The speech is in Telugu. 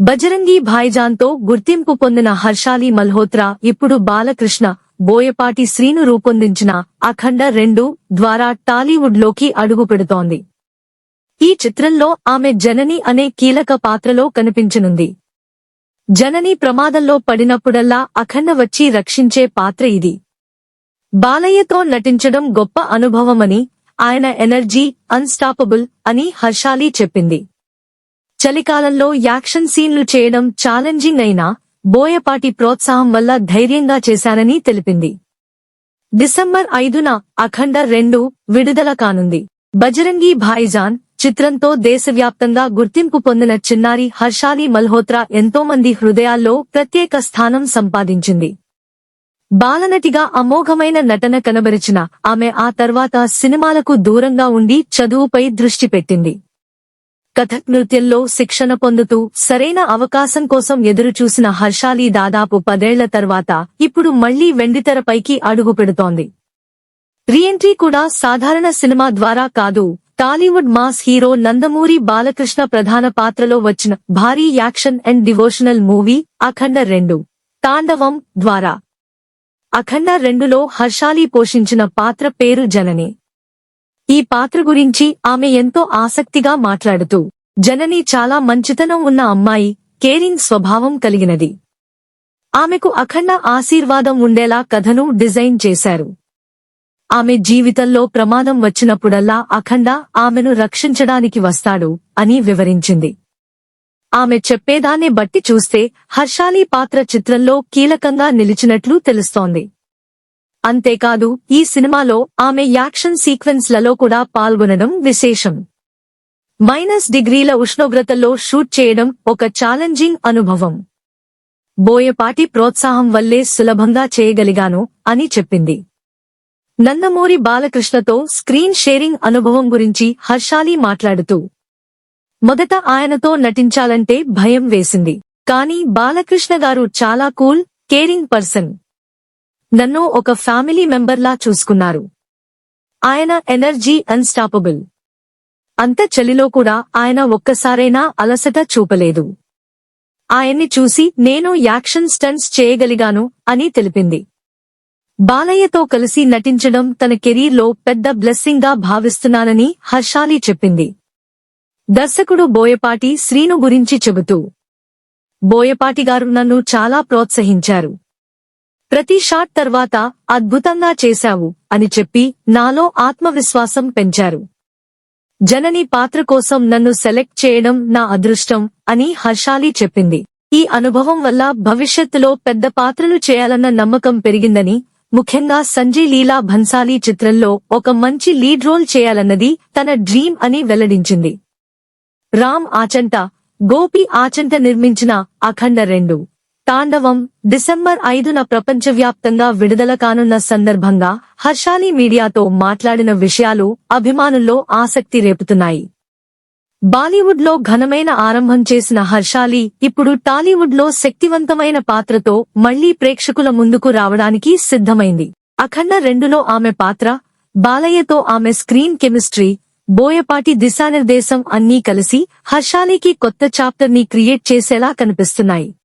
బజరంగి భాయిజాన్తో గుర్తింపు పొందిన హర్షాలి మల్హోత్రా ఇప్పుడు బాలకృష్ణ బోయపాటి శ్రీను రూపొందించిన అఖండ రెండు ద్వారా టాలీవుడ్లోకి అడుగు పెడుతోంది. ఈ చిత్రంలో ఆమె జనని అనే కీలక పాత్రలో కనిపించనుంది. జనని ప్రమాదంలో పడినప్పుడల్లా అఖండ వచ్చి రక్షించే పాత్ర ఇది. బాలయ్యతో నటించడం గొప్ప అనుభవమని ఆయన ఎనర్జీ అన్స్టాపబుల్ అని హర్షాలి చెప్పింది. చలికాలంలో యాక్షన్ సీన్లు చేయడం ఛాలెంజింగ్ అయినా బోయపాటి ప్రోత్సాహం వల్ల ధైర్యంగా చేశానని తెలిపింది. డిసెంబర్ ఐదున అఖండ రెండు విడుదల కానుంది. బజరంగి భాయిజాన్ చిత్రంతో దేశవ్యాప్తంగా గుర్తింపు పొందిన చిన్నారి హర్షాలి మల్హోత్రా ఎంతోమంది హృదయాల్లో ప్రత్యేక స్థానం సంపాదించింది. బాలనటిగా అమోఘమైన నటన కనబరిచిన ఆమె ఆ తర్వాత సినిమాలకు దూరంగా ఉండి చదువుపై దృష్టి పెట్టింది. కథక్ నృత్యంలో శిక్షణ పొందుతూ సరైన అవకాశం కోసం ఎదురుచూసిన హర్షాలి దాదాపు పదేళ్ళ తర్వాత ఇప్పుడు మళ్ళీ వెండితెరపైకి అడుగు పెడుతోంది. రీఎంట్రీ కూడా సాధారణ సినిమా ద్వారా కాదు Tollywood mass hero Nandamuri Balakrishna ప్రధాన పాత్రలో వచ్చిన భారీ action and devotional movie Akhanda రెండు తాండవం ద్వారా. అఖండ రెండులో హర్షాలి పోషించిన పాత్ర పేరు జనని. ఈ పాత్ర గురించి ఆమె ఎంతో ఆసక్తిగా మాట్లాడుతూ జనని చాలా మంచితనం ఉన్న అమ్మాయి కేరింగ్ స్వభావం కలిగినది. ఆమెకు అఖండ ఆశీర్వాదం ఉండేలా కథను డిజైన్ చేశారు. ఆమె జీవితంలో ప్రమాదం వచ్చినప్పుడల్లా అఖండ ఆమెను రక్షించడానికి వస్తాడు అని వివరించింది. ఆమె చెప్పేదాన్ని బట్టి చూస్తే హర్షాలి పాత్ర చిత్రంలో కీలకంగా నిలిచినట్లు తెలుస్తోంది. అంతేకాదు ఈ సినిమాలో ఆమె యాక్షన్ సీక్వెన్స్లలో కూడా పాల్గొనడం విశేషం. మైనస్ డిగ్రీల ఉష్ణోగ్రతల్లో షూట్ చేయడం ఒక ఛాలెంజింగ్ అనుభవం. బోయపాటి ప్రోత్సాహం వల్లే సులభంగా చేయగలిగాను అని చెప్పింది. నందమూరి బాలకృష్ణతో స్క్రీన్ షేరింగ్ అనుభవం గురించి హర్షాలి మాట్లాడుతూ మొదట ఆయనతో నటించాలంటే భయం వేసింది. కానీ బాలకృష్ణ గారు చాలా కూల్ కేరింగ్ పర్సన్. నన్ను ఒక ఫ్యామిలీ మెంబర్లా చూసుకున్నారు. ఆయన ఎనర్జీ అన్స్టాపబుల్. అంత చలిలో కూడా ఆయన ఒక్కసారైనా అలసట చూపలేదు. ఆయన్ని చూసి నేను యాక్షన్ స్టంట్స్ చేయగలిగాను అని తెలిపింది. బాలయ్యతో కలిసి నటించడం తన కెరీర్లో పెద్ద బ్లెస్సింగ్గా భావిస్తున్నానని హర్షాలి చెప్పింది. దర్శకుడు బోయపాటి శ్రీను గురించి చెబుతూ బోయపాటి గారు నన్ను చాలా ప్రోత్సహించారు. ప్రతి షాట్ తర్వాత అద్భుతంగా చేశావు అని చెప్పి నాలో ఆత్మవిశ్వాసం పెంచారు. జనని పాత్ర కోసం నన్ను సెలెక్ట్ చేయడం నా అదృష్టం అని హర్షాలి చెప్పింది. ఈ అనుభవం వల్ల భవిష్యత్తులో పెద్ద పాత్రలు చేయాలన్న నమ్మకం పెరిగిందని ముఖ్యంగా సంజయ్ లీలా భన్సాలి చిత్రంలో ఒక మంచి లీడ్ రోల్ చేయాలన్నది తన డ్రీమ్ అని వెల్లడించింది. రామ్ ఆచంట గోపి ఆచంట నిర్మించిన అఖండ రెండు. తాండవం డిసెంబర్ ఐదున ప్రపంచవ్యాప్తంగా విడుదల కానున్న సందర్భంగా హర్షాలి మీడియాతో మాట్లాడిన విషయాలు అభిమానుల్లో ఆసక్తి రేపుతున్నాయి. బాలీవుడ్లో ఘనమైన ఆరంభం చేసిన హర్షాలి ఇప్పుడు టాలీవుడ్లో శక్తివంతమైన పాత్రతో మళ్ళీ ప్రేక్షకుల ముందుకు రావడానికి సిద్ధమైంది. అఖండ రెండులో ఆమె పాత్ర బాలయ్యతో ఆమె స్క్రీన్ కెమిస్ట్రీ బోయపాటి దిశానిర్దేశం అన్నీ కలిసి హర్షాలికి కొత్త చాప్టర్ని క్రియేట్ చేసేలా కనిపిస్తున్నాయి.